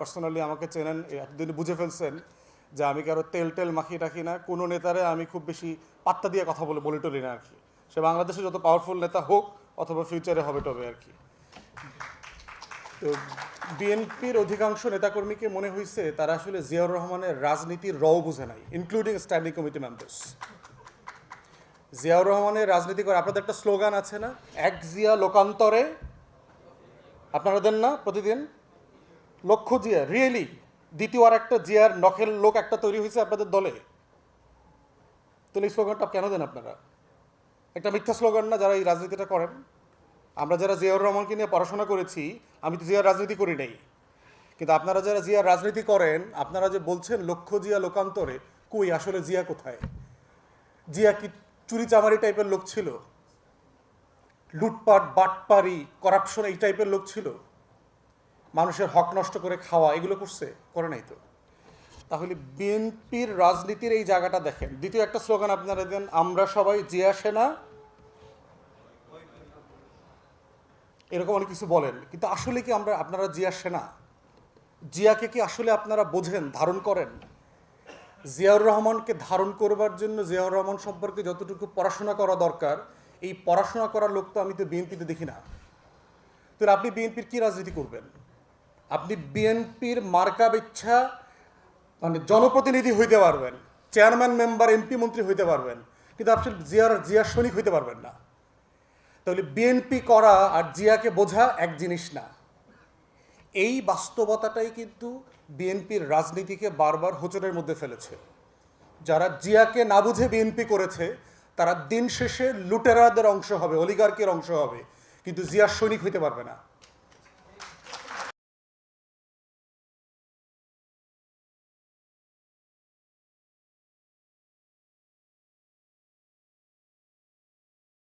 Personally আমাকে চেনেন এতদিন বুঝে ফেলছেন যে আমি কারও তেল টেল মাখি টাকি না, কোনো নেতারে আমি খুব বেশি পাত্তা দিয়ে কথা বলে বলে টলি না আর কি। সে বাংলাদেশে যত পাওয়ারফুল নেতা হোক, অথবা ফিউচারে হবে টবে আর কি। তো বিএনপির অধিকাংশ নেতাকর্মীকে মনে হয়েছে তারা আসলে জিয়াউর রহমানের রাজনীতির রও বুঝে নাই including standing committee members Ziaur রহমানের রাজনীতি করে আপনাদের একটা স্লোগান আছে না? এক জিয়া লোকান্তরে। আপনারা দেন না প্রতিদিন? লক্ষ্য জিয়া রিয়েলি দ্বিতীয় আর একটা জিয়ার নখের লোক একটা তৈরি হয়েছে আপনাদের দলে? তাহলে এই স্লোগানটা কেন দেন আপনারা? একটা মিথ্যা স্লোগান না যারা এই রাজনীতিটা করেন? আমরা যারা জিয়াউর রহমানকে নিয়ে পড়াশোনা করেছি, আমি তো জিয়ার রাজনীতি করি নাই। কিন্তু আপনারা যারা জিয়ার রাজনীতি করেন, আপনারা যে বলছেন লক্ষ্য জিয়া লোকান্তরে, কই আসলে জিয়া কোথায়? জিয়া কি চুরি চামারি টাইপের লোক ছিল? লুটপাট, বাটপারি করাপশন এই টাইপের লোক ছিল? মানুষের হক নষ্ট করে খাওয়া, এগুলো করছে? করে নাই তো। তাহলে বিএনপির রাজনীতির এই জায়গাটা দেখেন। দ্বিতীয় একটা স্লোগান আপনারা দেন, আমরা সবাই জিয়া সেনা। এরকম অনেক কিছু বলেন। কিন্তু আসলে কি আমরা, আপনারা জিয়া সেনা? জিয়াকে কি আসলে আপনারা বোঝেন, ধারণ করেন? জিয়াউর রহমানকে ধারণ করবার জন্য জিয়াউর রহমান সম্পর্কে যতটুকু পড়াশোনা করা দরকার, এই পড়াশোনা করার লোক তো আমি তো বিএনপিতে দেখি না। তো আপনি বিএনপির কি রাজনীতি করবেন? আপনি বিএনপির মার্কা ইচ্ছা মানে জনপ্রতিনিধি হইতে পারবেন, চেয়ারম্যান, মেম্বার, এমপি, মন্ত্রী হইতে পারবেন, কিন্তু আপনি জিয়ার জিয়ার সৈনিক হইতে পারবেন না। তাহলে বিএনপি করা আর জিয়াকে বোঝা এক জিনিস না। এই বাস্তবতাটাই কিন্তু বিএনপির রাজনীতিকে বারবার হোচরের মধ্যে ফেলেছে। যারা জিয়াকে না বুঝে বিএনপি করেছে, তারা দিন শেষে লুটেরাদের অংশ হবে, অলিগার্কের অংশ হবে, কিন্তু জিয়ার সৈনিক হইতে পারবে না।